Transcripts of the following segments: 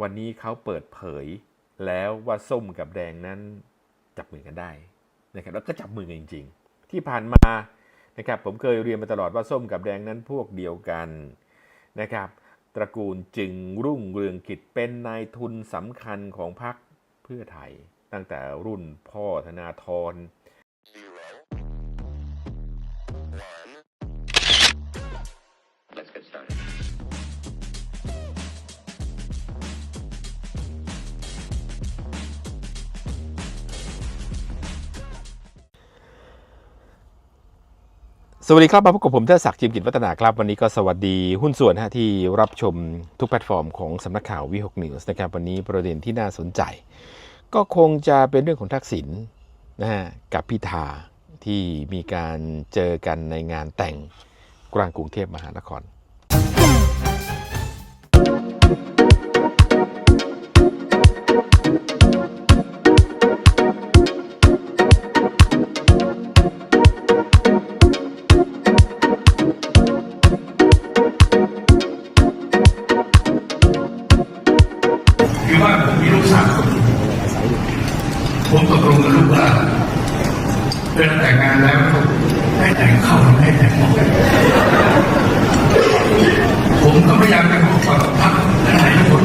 วันนี้เขาเปิดเผยแล้วว่าส้มกับแดงนั้นจับมือกันได้นะครับแล้วก็จับมือกันจริง ๆ ที่ผ่านมานะครับผมเคยเรียนมาตลอดว่าส้มกับแดงนั้นพวกเดียวกันนะครับตระกูลจึงรุ่งเรืองกิจเป็นนายทุนสำคัญของพรรคเพื่อไทย ตั้งแต่รุ่นพ่อธนาธร สวัสดีครับมาพบกับผมเทศศักดิ์จิมกิจวัฒนาครับ วันนี้ก็สวัสดีหุ้นส่วนฮะที่รับชมทุกแพลตฟอร์มของสำนักข่าววิหกนิวส์นะครับวันนี้ประเด็นที่น่าสนใจ ก็คงจะเป็นเรื่องของทักษิณนะฮะกับพิธาที่มีการเจอกันในงานแต่งกลางกรุงเทพมหานคร ข้าหรือให้แต่งออกผมก็พยายามไปบอกกับพรรคหลายคน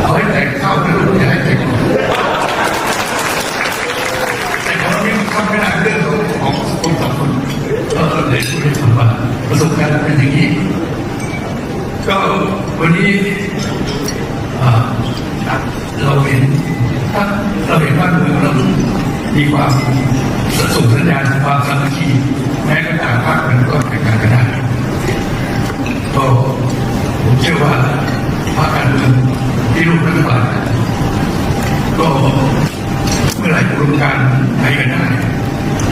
เอาให้แต่งข้านะลูกอย่าให้แต่งออกแต่ผมยังทำไม่ได้เรื่องของคนสองคนก็เลยพูดให้ฟังว่าประสบการณ์เป็นอย่างนี้ก็วันนี้เราเห็นถ้าเราเห็นว่าเมืองเรามีความ ส่งสัญญาณความสามัคคีแม้กระทั่งภาคมันก็แข่งขันกันได้ก็ผมเชื่อว่าภาคการเมืองที่ร่วมรัฐบาลก็เมื่อไหร่อุดมการณ์ไทยกันได้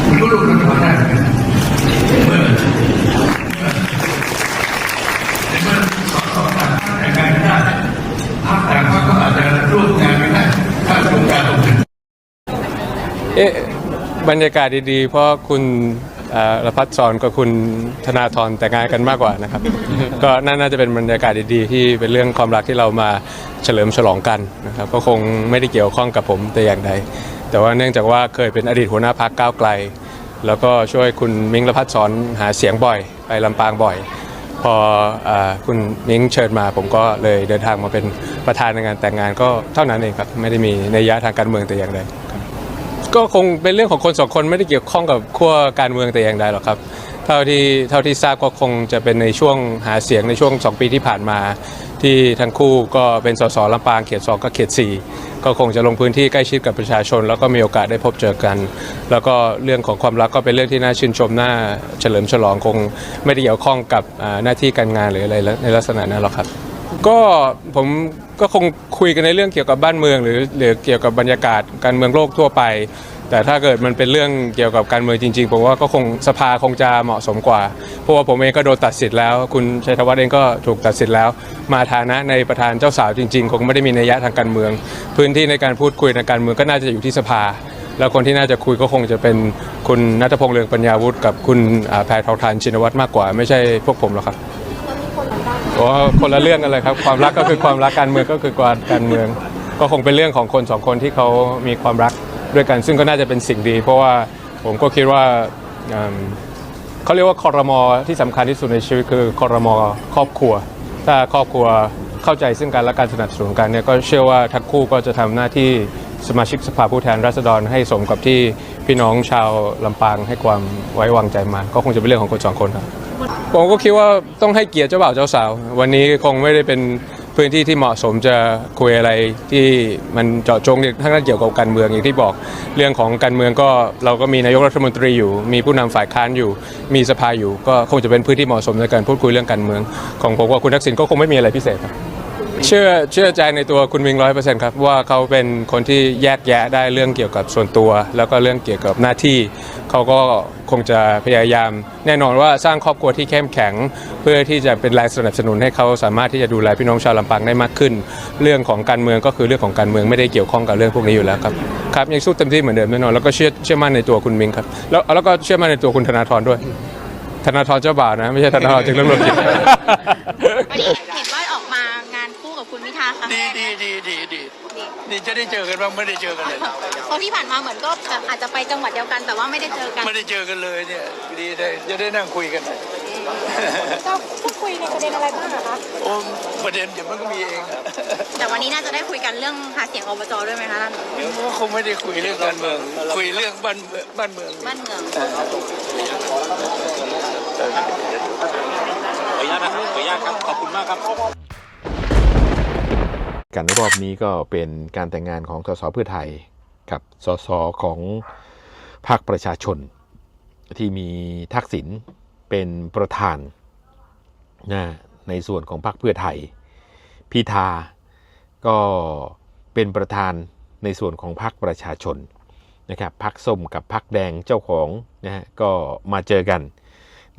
มันก็ร่วมรัฐบาลได้เหมือนกันเมื่อในเมื่อสองสองต่างภาคแต่งงานกันได้ภาคต่างภาคก็อาจจะร่วมงานกันได้ถ้าโครงการลงทุนเอ๊ะ บรรยากาศดีๆ เพราะคุณเอ่อรพัฒน์สอนกับคุณธนาธรแต่งงานกันมากกว่านะครับ ก็น่าจะเป็นบรรยากาศดีๆ ที่เป็นเรื่องความรักที่เรามาเฉลิมฉลองกันนะครับก็คงไม่ได้เกี่ยวข้องกับผมแต่อย่างใด แต่ว่าเนื่องจากว่าเคยเป็นอดีตหัวหน้าพักก้าวไกล แล้วก็ช่วยคุณมิ้งรพัฒน์สอนหาเสียงบ่อย ไปลำปางบ่อย พออคุณมิ้งเชิญมาผมก็เลยเดินทางมาเป็นประธานในงานแต่งงานก็เท่านั้นเองครับไม่ได้มีนัยยะทางการเมืองแต่อย่างใด ก็คงเป็นเรื่องของคนสองคนไม่ได้เกี่ยวข้องกับขั้วการเมืองแต่อย่างใดหรอกครับ เท่าที่เท่าที่ทราบก็คงจะเป็นในช่วงหาเสียงในช่วง 2 ปีที่ผ่านมา ที่ทั้งคู่ก็เป็นสสลำปางเขต2กับเขต4ก็คงจะลงพื้นที่ใกล้ชิดกับประชาชน แล้วก็มีโอกาสได้พบเจอกัน แล้วก็เรื่องของความรักก็เป็นเรื่องที่น่าชื่นชมน่าเฉลิมฉลองคงไม่ได้เกี่ยวข้องกับหน้าที่การงานหรืออะไรในลักษณะนั้นหรอกครับ ก็ผมก็คงคุยกันในเรื่องเกี่ยวกับบ้านเมือง หรือหรือเกี่ยวกับบรรยากาศการเมืองโลกทั่วไป แต่ถ้าเกิดมันเป็นเรื่องเกี่ยวกับการเมืองจริงๆ ผมว่าก็คงสภาคงจะเหมาะสมกว่า เพราะว่าผมเองก็โดนตัดสิทธิ์แล้ว คุณชัยธวัฒน์เองก็ถูกตัดสิทธิ์แล้ว มาฐานะในประธานเจ้าสาวจริง ๆ คงไม่ได้มีนัยยะทางการเมือง พื้นที่ในการพูดคุยในการเมืองก็น่าจะอยู่ที่สภา แล้วคนที่น่าจะคุยก็คงจะเป็นคุณนัทพงษ์เลืองปัญญาวุฒิกับคุณแพทองทานชินวัตรมากกว่า ไม่ใช่พวกผมหรอกครับ โอ้คนละเรื่องกันเลยครับความรักก็คือความรักการเมืองก็คือการการเมือง ก็คงเป็นเรื่องของคนสองคนที่เขามีความรักด้วยกัน ซึ่งก็น่าจะเป็นสิ่งดี เพราะว่าผมก็คิดว่าอืมเขาเรียกว่าคอรมอที่สำคัญที่สุดในชีวิตคือคอรมอครอบครัว ถ้าครอบครัวเข้าใจซึ่งกันและการสนับสนุนกันเนี่ยก็เชื่อว่าทั้งคู่ก็จะทำหน้าที่สมาชิกสภาผู้แทนราษฎรให้สมกับที่พี่น้องชาวลำปางให้ความไว้วางใจมา ก็คงจะเป็นเรื่องของคนสองคนครับ ผมก็คิดว่าต้องให้เกียรติเจ้าบ่าวเจ้าสาว วันนี้คงไม่ได้เป็นพื้นที่ที่เหมาะสมจะคุยอะไรที่มันเจาะจงทั้งนั้นเกี่ยวกับการเมืองอย่างที่บอกเรื่องของการเมืองก็เราก็มีนายกรัฐมนตรีอยู่ มีผู้นำฝ่ายค้านอยู่ มีสภาอยู่ ก็คงจะเป็นพื้นที่เหมาะสมในการพูดคุยเรื่องการเมือง ของผมว่าคุณทักษิณก็คงไม่มีอะไรพิเศษครับ เชื่อเชื่อใจในตัวคุณมิงร้อยเปอร์เซ็นต์ครับว่าเขาเป็นคนที่แยกแยะได้เรื่องเกี่ยวกับส่วนตัว แล้วก็เรื่องเกี่ยวกับหน้าที่ เขาก็คงจะพยายาม แน่นอนว่าสร้างครอบครัวที่เข้มแข็ง เพื่อที่จะเป็นแรงสนับสนุนให้เขาสามารถที่จะดูแลพี่น้องชาวลำปางได้มากขึ้น เรื่องของการเมืองก็คือเรื่องของการเมืองไม่ได้เกี่ยวข้องกับเรื่องพวกนี้อยู่แล้วครับครับยังสู้เต็มที่เหมือนเดิมแน่นอนแล้วก็เชื่อเชื่อมั่นในตัวคุณมิงครับแล้วแล้วก็เชื่อมั่นในตัวคุณธนาธรด้วย ธนาธรเจ้าบ่าวนะ ไม่ใช่ธนาธรจึงเรื่องรถกิจ เห็นว่าออกมางาน คู่กับคุณคุณพิธาครั้งดีแรกดีดีดีดีดีดีจะได้เจอกันบ้างไม่ได้เจอกันเลย เพราะที่ผ่านมาเหมือนก็แบบอาจจะไปจังหวัดเดียวกันแต่ว่าไม่ได้เจอกันไม่ได้เจอกันเลยเนี่ยดีได้จะได้นั่งคุยกัน ก็พูดคุยในประเด็นอะไรบ้างอะคะโอ้ประเด็นเดี๋ยวมันก็มีเองอะแต่วันนี้น่าจะได้คุยกันเรื่องหาเสียงอบจด้วยไหมคะท่านเดี๋ยวก็คงไม่ได้คุยเรื่องการเมือง คุยเรื่องบ้านเมืองบ้านเมือง บ้านเมืองกั นรอบนี้ก็เป็นการแต่งงานของสสเพื่อไทยกับสสของพรรคประชาชน ที่มีทักษิณเป็นประธานนะในส่วนของพรรคเพื่อไทย พิธาก็เป็นประธานในส่วนของพรรคประชาชนนะครับพรรคส้มกับพรรคแดงเจ้าของนะฮะก็มาเจอกัน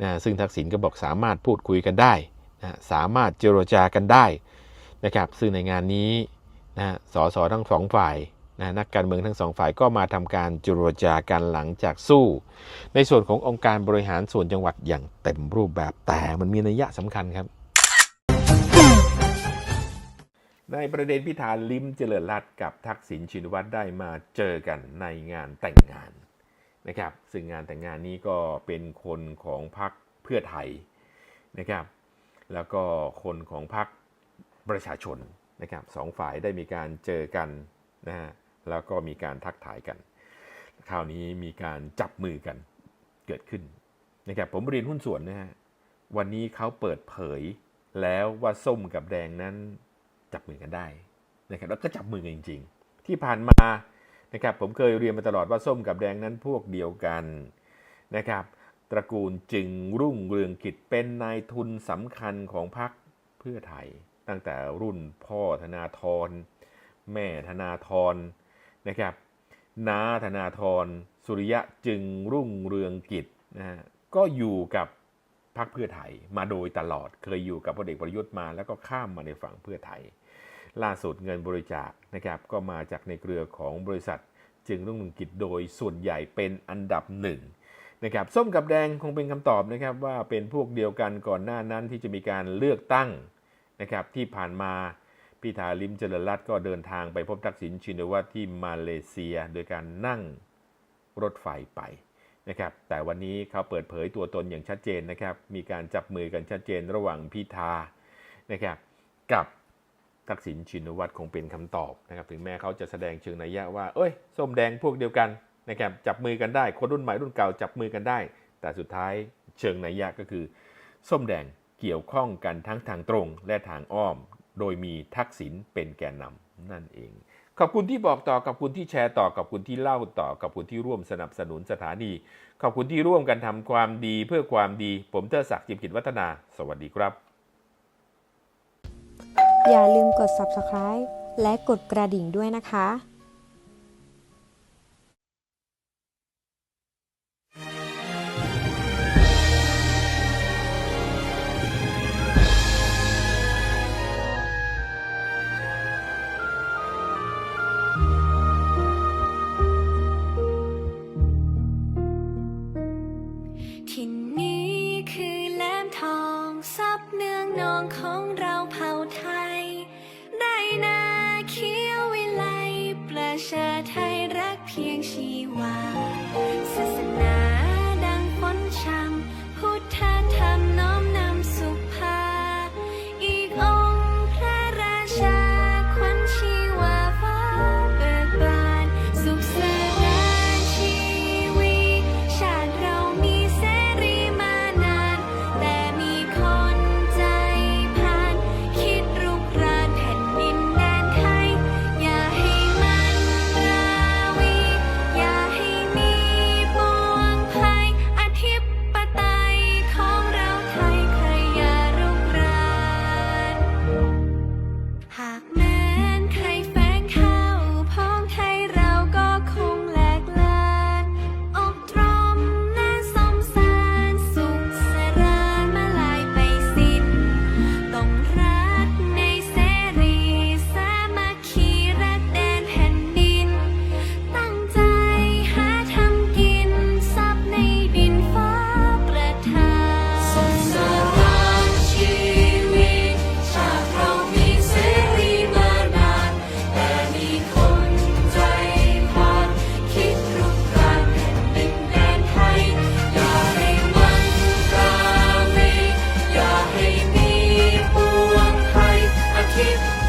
นะซึ่งทักษิณก็บอกสามารถพูดคุยกันได้นะสามารถเจรจากันได้ นะครับซึ่งในงานนี้นะสสทั้งสองฝ่ายนะนักการเมืองทั้งสองฝ่ายก็มาทำการเจรจากันหลังจากสู้ ในส่วนขององค์การบริหารส่วนจังหวัดอย่างเต็มรูปแบบแต่มันมีนัยยะสำคัญครับ ในประเด็นพิธาลิมเจริญรัตกับทักษิณชินวัตรได้มาเจอกันในงานแต่งงานนะครับซึ่งงานแต่งงานนี้ก็เป็นคนของพรรคเพื่อไทยนะครับ แล้วก็คนของพรรค ประชาชนนะครับสองฝ่ายได้มีการเจอกันนะฮะแล้วก็มีการทักทายกัน คราวนี้มีการจับมือกันเกิดขึ้นนะครับผมเรียนหุ้นส่วนนะฮะวันนี้เขาเปิดเผยแล้วว่าส้มกับแดงนั้นจับมือกันได้นะครับแล้วก็จับมือกันจริง ๆ ที่ผ่านมานะครับผมเคยเรียนมาตลอดว่าส้มกับแดงนั้นพวกเดียวกันนะครับ ตระกูลจึงรุ่งเรืองกิจเป็นนายทุนสำคัญของพรรคเพื่อไทย ตั้งแต่รุ่นพ่อธนาธร แม่ธนาธรนะครับน้าธนาธร สุริยะจึงรุ่งเรืองกิจนะฮะก็อยู่กับพรรคเพื่อไทยมาโดยตลอดเคยอยู่กับพลเอกประยุทธ์มาแล้วก็ข้ามมาในฝั่งเพื่อไทย ล่าสุดเงินบริจาคนะครับก็มาจากในเครือของบริษัท จึงรุ่งเรืองกิจโดยส่วนใหญ่เป็นอันดับหนึ่งนะครับส้มกับแดงคงเป็นคำตอบนะครับว่าเป็นพวกเดียวกันก่อนหน้านั้นที่จะมีการเลือกตั้ง นะครับที่ผ่านมาพิธาลิมเจริญรัตน์ก็เดินทางไปพบทักษิณชินวัตรที่มาเลเซีย โดยการนั่งรถไฟไปนะครับแต่วันนี้เขาเปิดเผยตัวตนอย่างชัดเจนนะครับมีการจับมือกันชัดเจนระหว่างพิธานะครับกับทักษิณชินวัตรคงเป็นคำตอบนะครับถึงแม้เขาจะแสดงเชิงนัยยะว่าเอ้ยส้มแดงพวกเดียวกันนะครับจับมือกันได้ คนรุ่นใหม่รุ่นเก่าจับมือกันได้ แต่สุดท้ายเชิงนัยยะก็คือ ส้มแดง เกี่ยวข้องกันทั้งทางตรงและทางอ้อม โดยมีทักษิณเป็นแกนนำนั่นเอง ขอบคุณที่บอกต่อขอบคุณที่แชร์ต่อขอบคุณที่เล่าต่อขอบคุณที่ร่วมสนับสนุนสถานี ขอบคุณที่ร่วมกันทำความดีเพื่อความดี ผมเทอศักดิ์จิมกิจวัฒนา สวัสดีครับ อย่าลืมกด subscribe และกดกระดิ่งด้วยนะคะ 天希望。keep